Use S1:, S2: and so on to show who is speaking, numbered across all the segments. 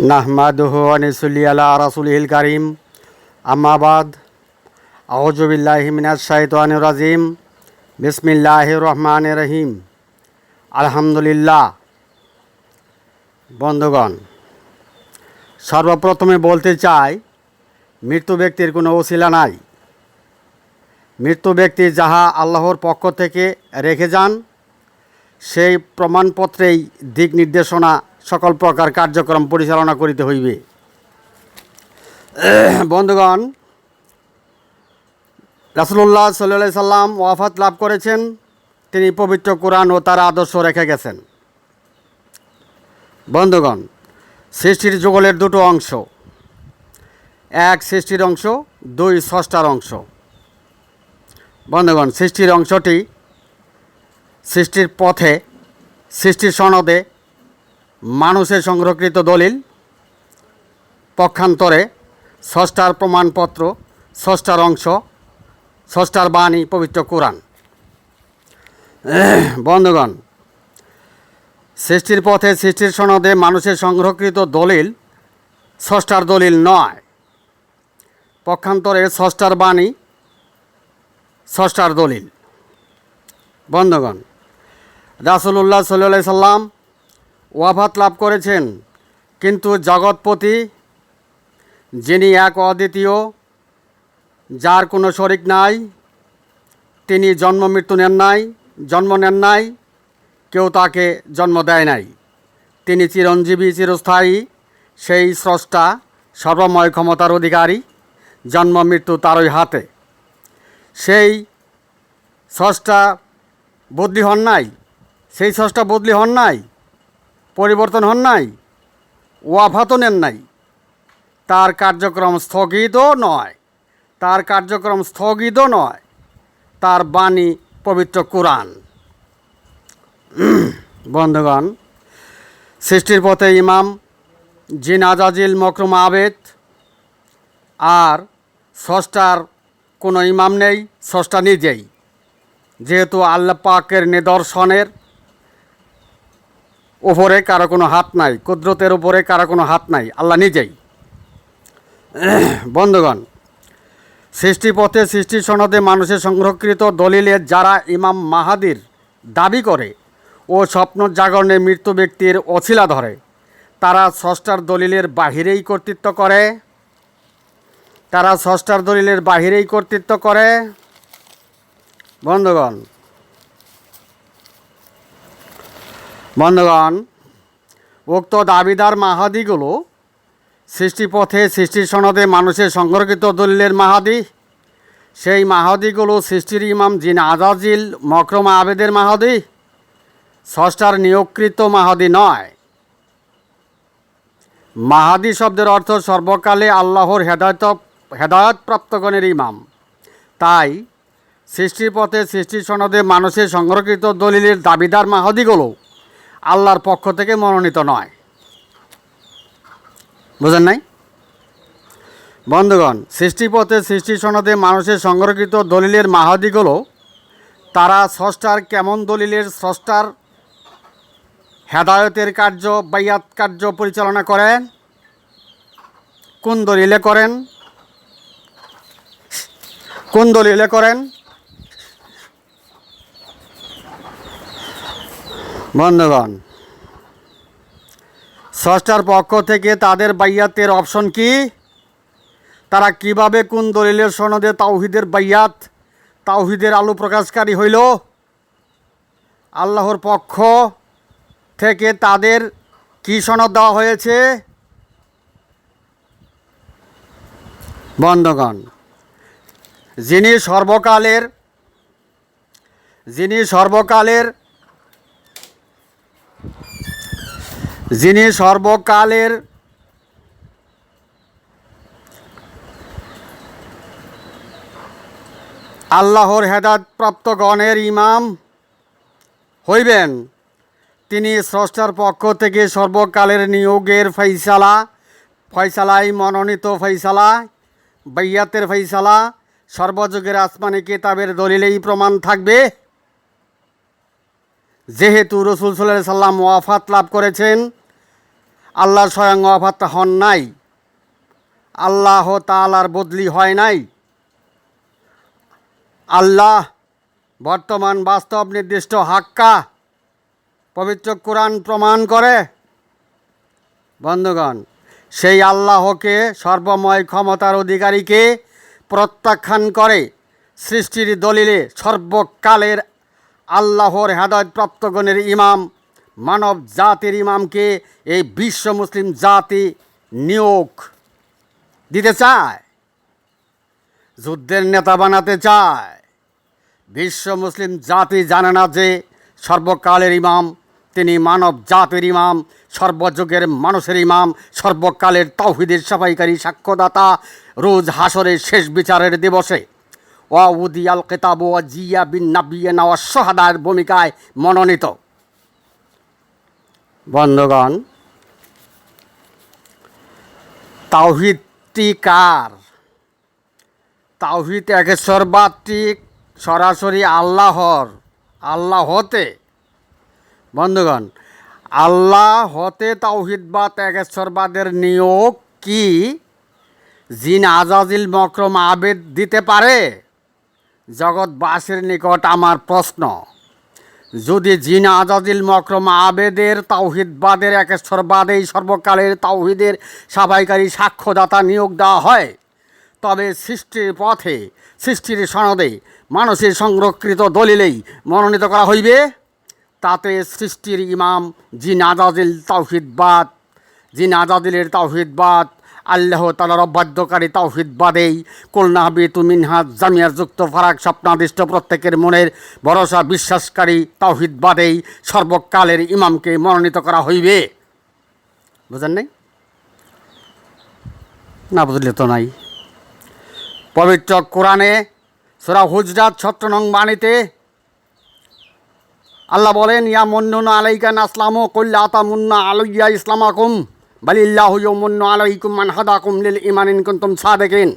S1: নাহমাদুহু আনিসুল্লি আলা রাসুলহিল কারিম। আম্মাবাদ আহজবিল্লাহি মিনাজ শাইতানির রাজিম। বিসমিল্লাহির রহমানির রহিম। আলহামদুলিল্লাহ। বন্ধুগণ, সর্বপ্রথমে বলতে চাই, মৃত্যু ব্যক্তির কোনো ওসিলা নাই। মৃত্যু ব্যক্তি যাহা আল্লাহর পক্ষ থেকে রেখে যান, সেই প্রমাণপত্রেই দিক নির্দেশনা সকল প্রকার কার্যক্রম পরিচালনা করিতে হইবে। বন্ধুগণ রাসুল্লাহ সাল্লা সাল্লাম ওয়াফাত লাভ করেছেন, তিনি পবিত্র কোরআন ও তার আদর্শ রেখে গেছেন। বন্ধুগণ, সৃষ্টির যুগলের দুটো অংশ। এক সৃষ্টির অংশ, দুই ষষ্ঠার অংশ। বন্ধুগণ, সৃষ্টির অংশটি সৃষ্টির পথে, সৃষ্টির সনদে মানুষের সংরক্ষিত দলিল, পক্ষান্তরে ষষ্ঠার প্রমাণপত্র ষষ্ঠার অংশ ষষ্ঠার বাণী, পবিত্র কোরআন। বন্ধুগণ, সৃষ্টির পথে, সৃষ্টির সনদে মানুষের সংরক্ষিত দলিল ষষ্ঠার দলিল নয়। পক্ষান্তরে ষষ্ঠার বাণী ষষ্ঠার দলিল। বন্ধুগণ রাসুল্লাহ সাল্লাহ সাল্লাম ওয়াফাত লাভ করেছেন। কিন্তু জগৎপতি, যিনি এক অদ্বিতীয়, যার কোনো শরিক নাই, তিনি জন্ম মৃত্যু নেন নাই, জন্ম নেন নাই, কেউ তাকে জন্ম দেয় নাই। তিনি চিরঞ্জীবী, চিরস্থায়ী, সেই স্রষ্টা, সর্বময় ক্ষমতার অধিকারী, জন্ম মৃত্যু তারই হাতে। সেই স্রষ্টা বদলি হন নাই, সেই স্রষ্টা বদলি হন নাই পরিবর্তন হন নাই ওয়াফাতও নেন নাই। তার কার্যক্রম স্থগিত নয়, তার কার্যক্রম স্থগিত নয়, তার বাণী পবিত্র কোরআন। বন্ধুগণ, সৃষ্টির পথে ইমাম জিন আজাজিল মকরুম আবেদ, আর ষষ্ঠার কোনো ইমাম নেই ষষ্ঠা নিজেই। যেহেতু আল্লাহ পাকের নিদর্শনের উপরে কারও কোনো হাত নাই, কুদরতের উপরে কারও কোনো হাত নাই, আল্লাহ নিজেই। বন্ধুগণ সৃষ্টিপথে সৃষ্টি সনদে মানুষের সংরক্ষিত দলিলের যারা ইমাম মাহাদির দাবি করে ও স্বপ্ন জাগরণে মৃত্যু ব্যক্তির অছিলা ধরে, তারা ষষ্ঠার দলিলের বাহিরেই কর্তৃত্ব করে। তারা ষষ্ঠার দলিলের বাহিরেই কর্তৃত্ব করে। বন্ধুগণ বন্ধুগণ, উক্ত দাবিদার মাহাদিগুলো সৃষ্টিপথে, সৃষ্টির সনদে মানুষের সংরক্ষিত দলিলের মাহাদি। সেই মাহাদিগুলো সৃষ্টির ইমাম জিন আজাজিল মকরমা আবেদের মাহাদি। ষষ্ঠার নিয়োগকৃত মাহাদি নয়। মাহাদি শব্দের অর্থ সর্বকালে আল্লাহর হেদায়ত হেদায়তপ্রাপ্তগণের ইমাম। তাই সৃষ্টির পথে, সৃষ্টির সনদে মানুষের সংরক্ষিত দলিলের দাবিদার মাহাদিগুলো আল্লাহর পক্ষ থেকে মনোনীত নয়। বুঝেন নাই? বন্ধুগণ, সৃষ্টিপথে সৃষ্টি সনদে মানুষের সংরক্ষিত দলিলের মাহাদিগুলো, তারা স্রষ্টার কেমন দলিলের স্রষ্টার হেদায়তের কার্য, বাইয়াত কার্য পরিচালনা করেন? কোন দলিলে করেন? কোন দলিলে করেন? বন্ধুগণ ষষ্ঠার পক্ষ থেকে তাদের বাইয়াতের অপশন কি? তারা কীভাবে কোন দলিলের সনদে তাওহিদের বাইয়াত, তাওহিদের আলু প্রকাশকারী হইল? আল্লাহর পক্ষ থেকে তাদের কি সনদ দেওয়া হয়েছে? বন্ধগণ, যিনি সর্বকালের যিনি সর্বকালের যিনি সর্বকালের আল্লাহর হেদায়তপ্রাপ্ত গণের ইমাম হইবেন, তিনি স্রষ্টার পক্ষ থেকে সর্বকালের নিয়োগের ফৈসালা ফয়সালায় মনোনীত ফৈসালা বৈয়াতের ফৈসালা সর্বযুগের আসমানি কিতাবের দলিলেই প্রমাণ থাকবে। যেহেতু রসুল সাল্লাম ওয়াফাত লাভ করেছেন আল্লাহ স্বয়ং অভাত্তা হন নাই। আল্লাহ তালার বদলি হয় নাই। আল্লাহ বর্তমান বাস্তব নির্দিষ্ট হাক্কা পবিত্র কোরআন প্রমাণ করে। বন্ধুগণ, সেই আল্লাহকে সর্বময় ক্ষমতার অধিকারীকে প্রত্যাখ্যান করে সৃষ্টির দলিলে সর্বকালের আল্লাহর হেদায়তপ্রাপ্তগণের ইমাম মানব জাতির ইমামকে এই বিশ্ব মুসলিম জাতি নিয়োগ দিতে চায়, যুদ্ধের নেতা বানাতে চায়। বিশ্ব মুসলিম জাতি জানে না যে সর্বকালের ইমাম, তিনি মানব জাতির ইমাম, সর্বযুগের মানুষের ইমাম, সর্বকালের তৌহিদের সাফাইকারী সাক্ষ্যদাতা, রোজ হাসরের শেষ বিচারের দিবসে। ওয়া উদি আল কেতাব ওয়া জিয়া বিন নাবিয়ে নেওয়া সোহাদার ভূমিকায় মনোনীত। বন্ধগণ তাওহিদটি কার? তাওহিদ একেশ্বরবাদটি সরাসরি আল্লাহর, আল্লাহ হতে। বন্ধুগণ, আল্লাহ হতে তাওহিদবাদ একেশ্বরবাদের নিয়োগ কি? জিন আজাজিল মক্রম আবেদ দিতে পারে? জগৎবাসীর নিকট আমার প্রশ্ন। যদি জিন আজাদিল মক্রম আবেদের তাওহিদবাদের একেশ্বরবাদেই সর্বকালের তাওহিদের সাবাইকারী সাক্ষ্যদাতা নিয়োগ দেওয়া হয়, তবে সৃষ্টির পথে, সৃষ্টির সনদে মানুষের সংরক্ষিত দলিলেই মনোনীত করা হইবে? তাতে সৃষ্টির ইমাম জিন আজাদিল তাওহিদবাদ জিন আজাদিলের তাওহিদবাদ আল্লাহ তালার অবাধ্যকারী তাওহিদবাদেই কুলনাহাবি তুমিনহাজ জামিয়ার যুক্ত ফারাক স্বপ্নাদিষ্ট প্রত্যেকের মনের ভরসা বিশ্বাসকারী তাওহিদ বাদেই সর্বকালের ইমামকে মনোনীত করা হইবে। বুঝেন নাই? না বুঝলে তো নাই। পবিত্র কোরআনে সুরা হুজরাত ছত্র নং বাণীতে আল্লাহ বলেন, ইয়া মন্নুনা আলাইকা নাসলাম কল্লা আতা মুন্না আলাইয়া ইসলামাকুম। বালিল্লাহ ইয়মুন্ন আলাইকুম মান হাদাকুম লিল ইমানিন কুনতুম সাদেকিন।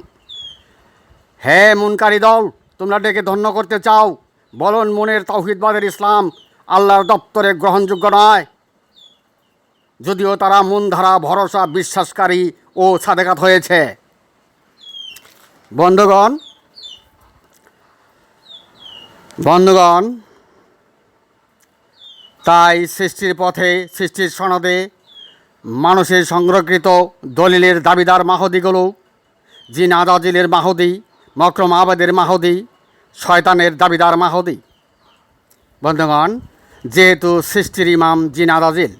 S1: হে মুনকারি দল, তোমরা ডেকে ধন্য করতে চাও। বলন, মনের তাওহিদবাদের ইসলাম আল্লাহর দপ্তরে গ্রহণযোগ্য নয়। যদিও তারা মন ধারা, ভরসা, বিশ্বাসকারী ও সাদেকাত হয়েছে। বন্ধুগণ বন্ধুগণ, তাই সৃষ্টির পথে, সৃষ্টির সনদে মানুষের সংরক্ষিত দলিলের দাবিদার মাহদিগুলো জিন আদাজিলের মাহদি মক্রম আবাদের মাহদি, শয়তানের দাবিদার মাহদি। বন্ধুগণ, যেহেতু সৃষ্টির ইমাম জিন আদাজিল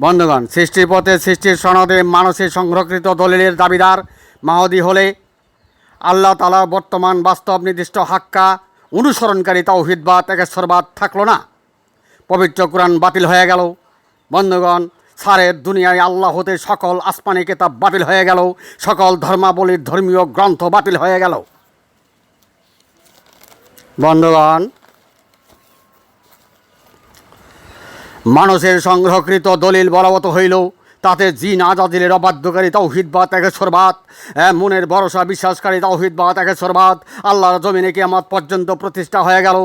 S1: বন্ধুগণ, সৃষ্টির পথে সৃষ্টির সনদে মানুষের সংরক্ষিত দলিলের দাবিদার মাহদি হলে আল্লাহ তালা বর্তমান বাস্তব নির্দিষ্ট হাক্কা অনুসরণকারী তাওহিদবাদ একেশ্বরবাদ থাকল না। পবিত্র কোরআন বাতিল হয়ে গেল। বন্ধুগণ সারের দুনিয়ায় আল্লাহ হতে সকল আসমানি কেতাব বাতিল হয়ে গেল, সকল ধর্মাবলীর ধর্মীয় গ্রন্থ বাতিল হয়ে গেল। বন্ধুগণ, মানুষের সংগ্রহকৃত দলিল বলবৎ হইল তাতে জিন আজাদিলের অবাধ্যকারী তাওহিদবাদ একেশ্বরবাদ মনের ভরসা বিশ্বাসকারী তাওহিদবাদ একেশ্বরবাদ আল্লাহর জমিনে কিয়ামত পর্যন্ত প্রতিষ্ঠা হয়ে গেল।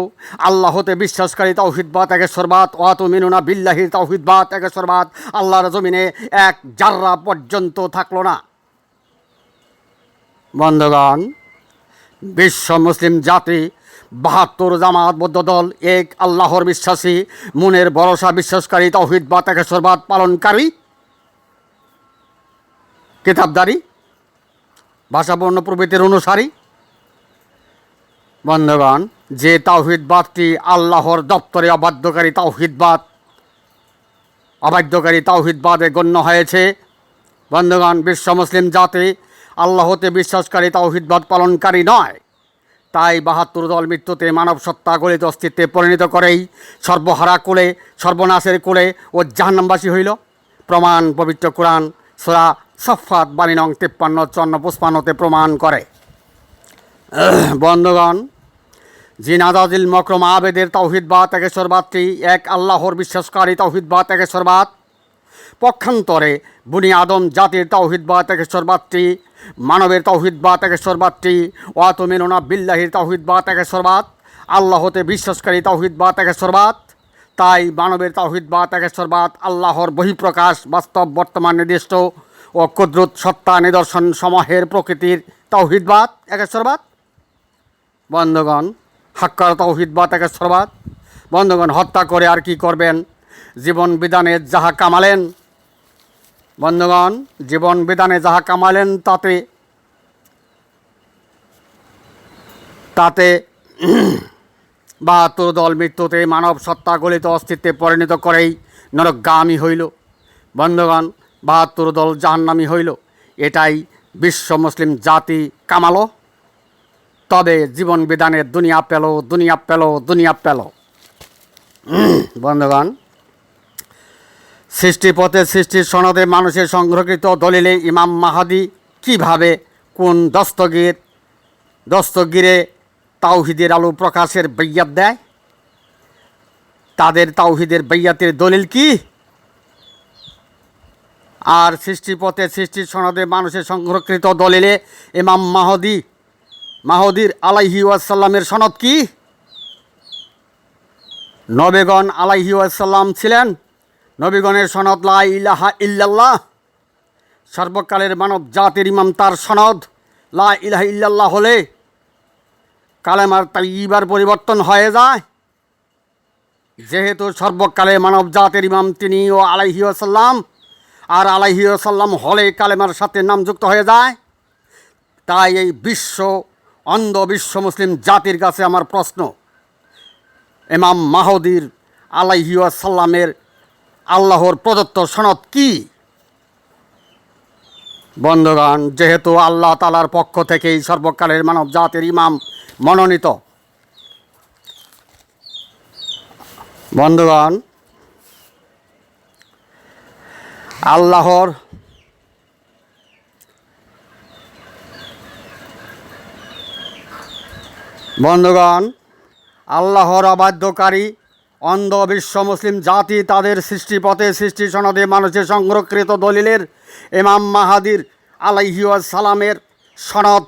S1: আল্লাহ হতে বিশ্বাসকারী তাওহিদবাদ একেশ্বরবাদ অত মিনুনা বিল্লাহির তাওহিদবাদ একেশ্বরবাদ আল্লাহর জমিনে এক জাররা পর্যন্ত থাকল না। বন্ধগণ, বিশ্ব মুসলিম জাতি, বাহাত্তর জামাতবদ্ধ দল, এক আল্লাহর বিশ্বাসী, মনের ভরসা বিশ্বাসকারী তৌহিদবাদ একেশ্বরবাদ পালনকারী কিতাবদারি ভাষাবর্ণ প্রভৃতির অনুসারী। বন্ধুগণ, যে তাওহিদবাদটি আল্লাহর দপ্তরে অবাধ্যকারী তাওহিদবাদ অবাধ্যকারী তাওহিদবাদে গণ্য হয়েছে। বন্ধুগণ, বিশ্ব মুসলিম জাতি আল্লাহতে বিশ্বাসকারী তাওহিদবাদ পালনকারী নয়। তাই বাহাত্তর দল মৃত্যুতে মানব সত্তা গলিত অস্তিত্বে পরিণত করেই সর্বহারা কোলে, সর্বনাশের কোলে ও জাহান্নামবাসী হইল। প্রমাণ পবিত্র কোরআন, সোরা সফাত বাণী নং তিপ্পান্ন, চন্ন পুষ্পান্নতে প্রমাণ করে। বন্ধুগণ, জিনাদাজিল মকরম আবেদের তৌহিদবাদ একেশ্বরবাদটি এক আল্লাহর বিশ্বাসকারী তৌহিদবাদ একেশ্বরবাদ পক্ষান্তরে বুনি আদম জাতির তৌহিদবাদ একেশ্বরবাদটি মানবের তৌহিদবাদ একেশ্বরবাদটি ওয়াত মেনোনা বিল্লাহির তৌহিদবাদ একেশ্বরবাদ আল্লাহতে বিশ্বাসকারী তৌহিদবাদ একেশ্বরবাদ তাই মানবের তাহিদবাদ একেশ্বরবাদ আল্লাহর বহিঃপ্রকাশ বাস্তব বর্তমান নির্দিষ্ট। ও কুদরত সত্তা নিদর্শন সমাহের প্রকৃতির তাওহিদবাদ একেশ্বরবাদ। বন্ধগণ, হাক্কার তৌহিদবাদ, একেশ্বরবাদ। বন্ধগণ, হত্যা করে আর কি করবেন? জীবন বিধানে যাহা কামালেন। বন্ধগণ, জীবন বিধানে যাহা কামালেন, তাতে তাতে বাহাত্তর দল মৃত্যুতে মানব সত্তা গলিত অস্তিত্বে পরিণত করেই নরকগামী হইল। বন্ধগণ বাহাত্তর দল জাহান্নামী হইল। এটাই বিশ্ব মুসলিম জাতি কামালো। তবে জীবন বিধানে দুনিয়া পেল দুনিয়া পেল দুনিয়া পেল। বন্ধুগণ সৃষ্টিপথে সৃষ্টির সনদে মানুষের সংগ্রহকৃত দলিলে ইমাম মাহাদি কীভাবে কোন দস্তগীর, দস্তগিরে তাওহিদের আলো প্রকাশের বৈয়াত দেয়? তাদের তাওহিদের বৈয়াতের দলিল কি? আর সৃষ্টিপথে সৃষ্টির সনদে মানুষের সংরক্ষিত দলিলে ইমাম মাহদি, মাহদির আলাইহি ওয়াসাল্লামের সনদ কি? নবেগণ আলাইহি ওয়াসাল্লাম ছিলেন। নবীগণের সনদ লা ইলাহা ইল্লাল্লাহ। সর্বকালের মানব জাতির ইমাম তার সনদ লা ইলাহা ইল্লাল্লাহ হলে কালেমার তাইবার পরিবর্তন হয়ে যায়। যেহেতু সর্বকালে মানব জাতের ইমাম তিনি ও আলাইহি ওয়াসাল্লাম আর আলাইহি ওয়াসাল্লাম হলে কালেমার সাথে নাম যুক্ত হয়ে যায়। তাই এই বিশ্ব, অন্ধ বিশ্ব মুসলিম জাতির কাছে আমার প্রশ্ন। ইমাম মাহদির আলাইহিসাল্লামের আল্লাহর প্রদত্ত সনদ কি? বন্ধুগণ, যেহেতু আল্লাহ তালার পক্ষ থেকেই সর্বকালের মানব জাতির ইমাম মনোনীত। বন্ধুগণ আল্লাহর বন্ধুগণ, আল্লাহর অবাধ্যকারী অন্ধ বিশ্ব মুসলিম জাতি তাদের সৃষ্টিপথে, সৃষ্টি সনদে মানুষের সংরক্ষিত দলিলের এমাম মাহাদির সালামের সনদ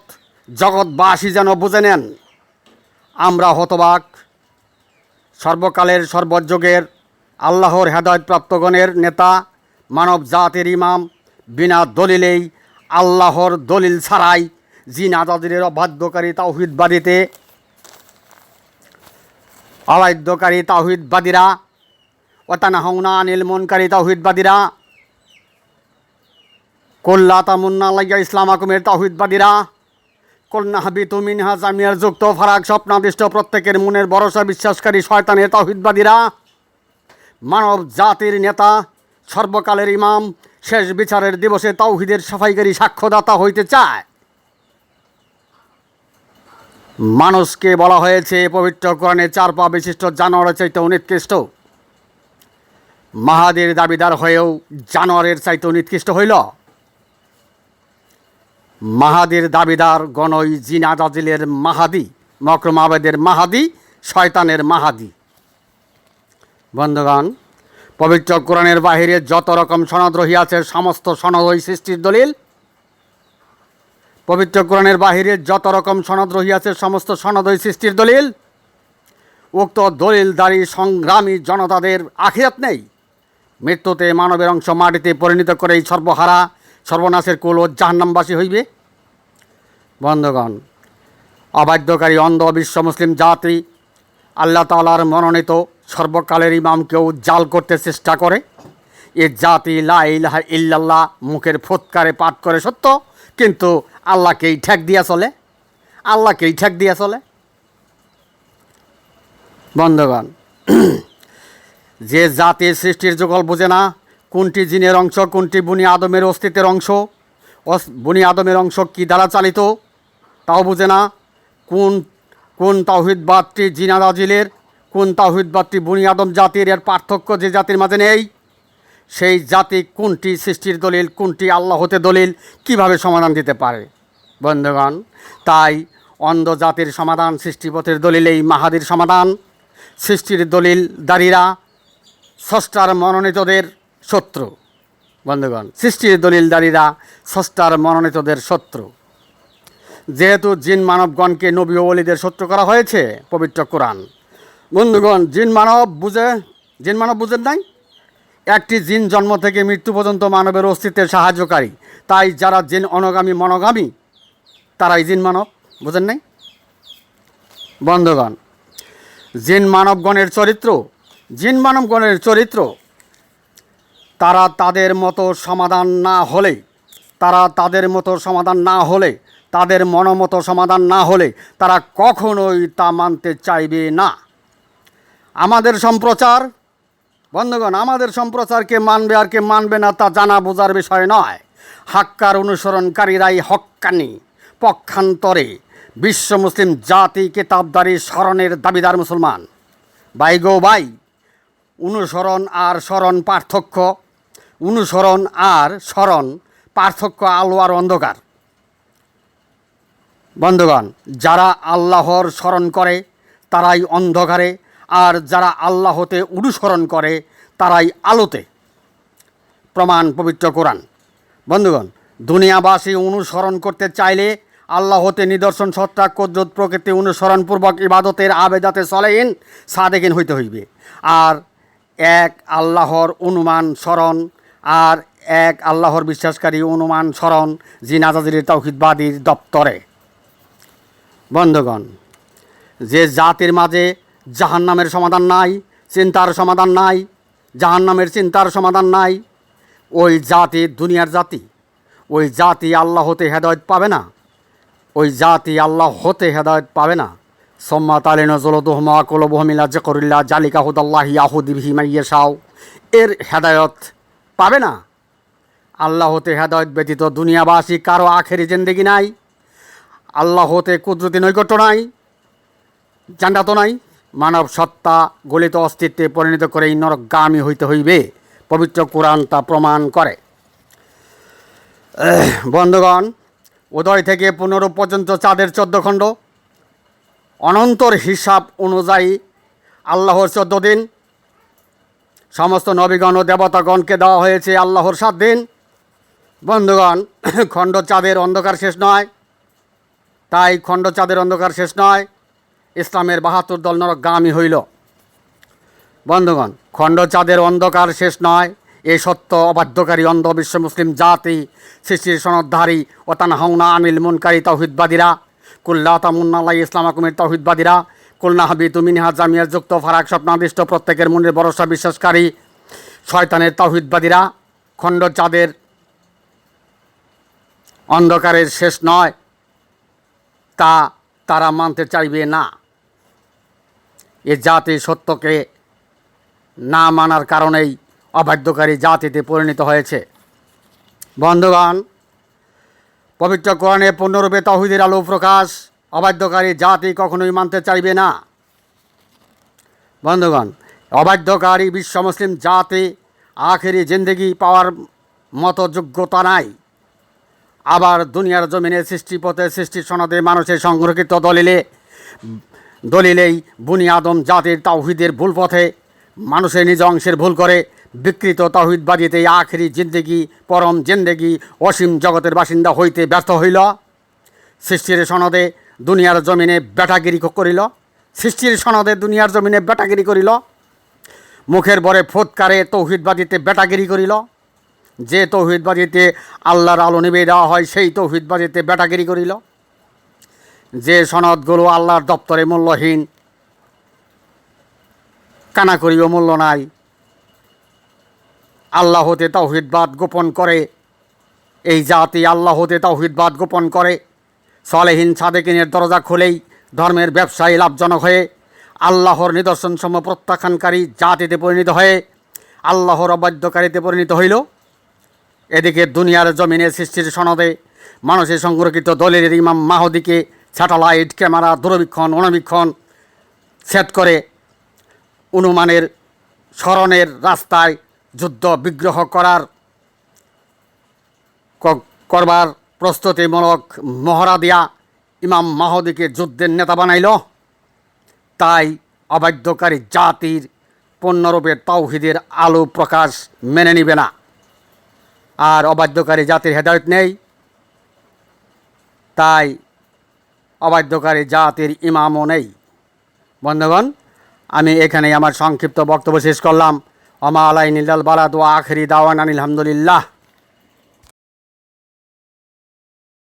S1: জগৎবাসী যেন বুঝে নেন। আমরা হতবাক, সর্বকালের সর্বযুগের আল্লাহর হেদায়তপ্রাপ্তগণের নেতা মানব জাতির ইমাম, বিনা দলিলেই আল্লাহর দলিল ছাড়াই জিন আজাদের অবাধ্যকারী তাওহিদবাদীতে অবাধ্যকারী তাওহিদবাদীরা ওতানা হংনা আনিল মনকারী তাওহিদবাদীরা কল্লা তামুন্না লাইয়া ইসলাম আকুমের তাওহিদবাদীরা কন্যা হাবি তুমিনহা জামিয়ার যুক্ত ফারাক স্বপ্নাদিষ্ট প্রত্যেকের মনের ভরসা বিশ্বাসকারী শয়তানের তাওহিদবাদীরা মানব জাতির নেতা সর্বকালের ইমাম, শেষ বিচারের দিবসে তাওহিদের সাফাইকারী সাক্ষ্যদাতা হইতে চায়। মানুষকে বলা হয়েছে, পবিত্র কোরআনে চার পা বিশিষ্ট জানোয়ারের চাইতে নিকৃষ্ট। মাহাদের দাবিদার হয়েও জানোয়ারের চাইতে নিকৃষ্ট হইল। মাহাদের দাবিদার গণই জিনা দাজিলের মাহাদি, মকরম আবেদের মাহাদি, শয়তানের মাহাদি। বন্ধুগণ পবিত্র কোরআনের বাহিরে যত রকম সনদ রহিয়াছে সমস্ত সনদ ওই সৃষ্টির দলিল। পবিত্র কোরআনের বাহিরে যত রকম সনদ রহিয়াছে সমস্ত সনদ ওই সৃষ্টির দলিল। উক্ত দলিলদারী, সংগ্রামী জনতাদের আখিরাত নেই। মৃত্যুতে মানবের অংশ মাটিতে পরিণত করেই সর্বহারা, সর্বনাশের কুল ও জাহান্নামবাসী হইবে। বন্ধগণ, অবাধ্যকারী অন্ধ বিশ্ব মুসলিম জাতি আল্লাহ তালার মনোনীত সর্বকালের ইমামকেও জাল করতে চেষ্টা করে। এ জাতি লা ইলাহা ইল্লাল্লাহ মুখের ফুৎকারে পাঠ করে সত্য, কিন্তু আল্লাহকেই ঠেক দিয়া চলে। আল্লাহকেই ঠেক দিয়া চলে। বন্ধগণ, যে জাতি সৃষ্টির যুগল বোঝে না কোনটি জিনের অংশ, কোনটি বুনি আদমের অস্তিত্বের অংশ বুনি আদমের অংশ কী দ্বারা চালিত, তাও বোঝে না কোন কোন তাওহিদবাদটি জিনাদাজিলের কোন তাওহিদবাদটি বুনি আদম জাতির এর পার্থক্য যে জাতির মাঝে নেই? সেই জাতি কোনটি সৃষ্টির দলিল, কোনটি আল্লাহ হতে দলিল, কীভাবে সমাধান দিতে পারে? বন্ধুগণ, তাই অন্ধ জাতির সমাধান সৃষ্টিপথের দলিল এই মাহাদির সমাধান। সৃষ্টির দলিল দাঁড়িরা ষষ্ঠার মনোনীতদের শত্রু। বন্ধুগণ, সৃষ্টির দলিলদারীরা ষষ্ঠার মনোনীতদের শত্রু। যেহেতু জিন মানবগণকে নবী ওলিদের শত্রু করা হয়েছে, পবিত্র কোরআন। বন্ধুগণ, জিন মানব বুঝে, জিন মানব বুঝেন নাই? একটি জিন জন্ম থেকে মৃত্যু পর্যন্ত মানবের অস্তিত্বের সাহায্যকারী। তাই যারা জিন অনগামী, মনোগামী, তারাই জিন মানব, বুঝেন নাই? বন্ধুগণ, জিন মানবগণের চরিত্র, জিন মানবগণের চরিত্র, তারা তাদের মতো সমাধান না হলে, তারা তাদের মতো সমাধান না হলে, তাদের মনমতো সমাধান না হলে, তারা কখনোই তা মানতে চাইবে না। আমাদের সম্প্রচার, বন্ধুগণ, আমাদের সম্প্রচারকে মানবে আর কে মানবে না তা জানা বোঝার বিষয় নয়। হাক্কার অনুসরণকারীরাই হক্কানি। পক্ষান্তরে বিশ্ব মুসলিম জাতি কেতাবদারি স্মরণের দাবিদার মুসলমান। বাই গো বাই অনুসরণ আর স্মরণ পার্থক্য, অনুসরণ আর স্মরণ পার্থক্য আলো আর অন্ধকার। বন্ধুগণ, যারা আল্লাহর স্মরণ করে, তারাই অন্ধকারে আর যারা আল্লাহতে অনুসরণ করে, তারাই আলোতে। প্রমাণ পবিত্র কোরআন। বন্ধুগণ, দুনিয়াবাসী অনুসরণ করতে চাইলে আল্লাহতে নিদর্শন সত্তা কদ্রত, প্রকৃতি অনুসরণপূর্বক ইবাদতের আবেদাতে চলেন সাদেকিন হইতে হইবে। আর এক আল্লাহর অনুমান, স্মরণ, আর এক আল্লাহর বিশ্বাসকারী অনুমান, স্মরণ জিনাজাজির তৌহিদবাদীর দপ্তরে। বন্ধুগণ, যে জাতির মাঝে জাহান্নামের সমাধান নাই, চিন্তার সমাধান নাই, জাহান্নামের চিন্তার সমাধান নাই। ওই জাতি দুনিয়ার জাতি, ওই জাতি আল্লাহ হতে হেদায়ত পাবে না, ওই জাতি আল্লাহ হতে হেদায়ত পাবে না। সম্মা তালিন জলদোহমা কলবহমিলা জকরুল্লাহ জালিকা হুদাল্লাহ ইয়াহুদিবিহি মাইয়েসাও এর হেদায়ত পাবে না। আল্লাহ হতে হেদায়ত ব্যতীত দুনিয়াবাসী কারও আখেরি জিন্দেগি নাই। আল্লাহ হতে কুদরতি নৈকট্য নাই জান্নাত নাই। মানব সত্তা গলিত অস্তিত্বে পরিণত করে এই নরকগামী হইতে হইবে, পবিত্র কোরআন তা প্রমাণ করে। বন্ধুগণ, উদয় থেকে পনেরো পর্যন্ত চাঁদের চোদ্দ খণ্ড। অনন্তর হিসাব অনুযায়ী আল্লাহর চোদ্দ দিন। সমস্ত নবীগণ ও দেবতাগণকে দেওয়া হয়েছে আল্লাহর সাত দিন। বন্ধুগণ, খণ্ড চাঁদের অন্ধকার শেষ নয়। তাই খণ্ড চাঁদের অন্ধকার শেষ নয়। ইসলামের বাহাত্তর দল নরকগামী হইল। বন্ধুগণ খণ্ড চাঁদের অন্ধকার শেষ নয়। এই সত্য অবাধ্যকারী অন্ধ বিশ্ব মুসলিম জাতি সৃষ্টির সনদধারী ও তানহাউনা আমিল মুনকারী তৌহিদবাদীরা কুল্লা তামুন্নাল্লাহ ইসলাম আকুমের তৌহিদবাদীরা কুলনা হাবি মিনহা জামিয়ার যুক্ত ফারাক স্বপ্নাদিষ্ট প্রত্যেকের মনের ভরসা বিশ্বাসকারী শয়তানের তৌহিদবাদীরা খণ্ড চাঁদের অন্ধকারের শেষ নয়। তা তারা মানতে চাইবে না। এ জাতি সত্যকে না মানার কারণেই অবাধ্যকারী জাতিতে পরিণত হয়েছে। বন্ধুগণ, পবিত্র কোরআনে পূর্ণরূপে তহিদের আলো প্রকাশ, অবাধ্যকারী জাতি কখনোই মানতে চাইবে না। বন্ধুগণ, অবাধ্যকারী বিশ্ব মুসলিম জাতি আখেরি জিন্দগি পাওয়ার মতো যোগ্যতা নাই। আবার দুনিয়ার জমিনে সৃষ্টিপথে সৃষ্টি সনদে মানুষের সংরক্ষিত দলিলে দলিলেই বুনি আদম জাতির তাওহিদের ভুল পথে মানুষের নিজ অংশের ভুল করে, বিকৃত তাওহিদবাদীতে আখেরি জিন্দেগি, পরম জিন্দেগি, অসীম জগতের বাসিন্দা হইতে ব্যর্থ হইল। সৃষ্টির সনদে দুনিয়ার জমিনে বেটাগিরি করিল। সৃষ্টির সনদে দুনিয়ার জমিনে বেটাগিরি করিল। মুখের বরে ফোৎকারে তৌহিদবাদীতে বেটাগিরি করিল। যে তৌহিদবাদীতে আল্লাহর আলো নিবে দেওয়া হয়, সেই তৌহিদবাদীতে বেটাগিরি করিল। যে সনদগুলো আল্লাহর দপ্তরে মূল্যহীন, কানাকড়িও মূল্য নাই। আল্লাহ হতে তৌহিদবাদ গোপন করে, এই জাতি আল্লাহ হতে তৌহিদবাদ গোপন করে। সলেহীন সাদেকিনের দরজা খুলেই ধর্মের ব্যবসায়ী লাভজনক হয়ে, আল্লাহর নিদর্শনসমূহ প্রত্যাখ্যানকারী জাতিতে পরিণত হয়ে, আল্লাহর অবাধ্যকারীতে পরিণত হইল। এদিকে দুনিয়ার জমিনে সৃষ্টির সনদে মানুষের সংরক্ষিত দলের ইমাম মাহদিকে স্যাটেলাইট ক্যামেরা, দূরবীক্ষণ, অণবীক্ষণ সেট করে অনুমানের স্মরণের রাস্তায় যুদ্ধ বিগ্রহ করার করবার প্রস্তুতিমূলক মহড়া দিয়া ইমাম মাহদিকে যুদ্ধের নেতা বানাইল। তাই অবাধ্যকারী জাতির পণ্যরূপে তাওহিদের আলো প্রকাশ মেনে নিবে না। আর অবাধ্যকারী জাতির হেদায়ত নেই। তাই অবাধ্যকারী জাতির ইমামও নেই। বন্ধুগণ, আমি এখানে আমার সংক্ষিপ্ত বক্তব্য শেষ করলাম। অমা আলাই নীলাল বালাদ ও আখরি দাওয়ান আলহামদুলিল্লাহ।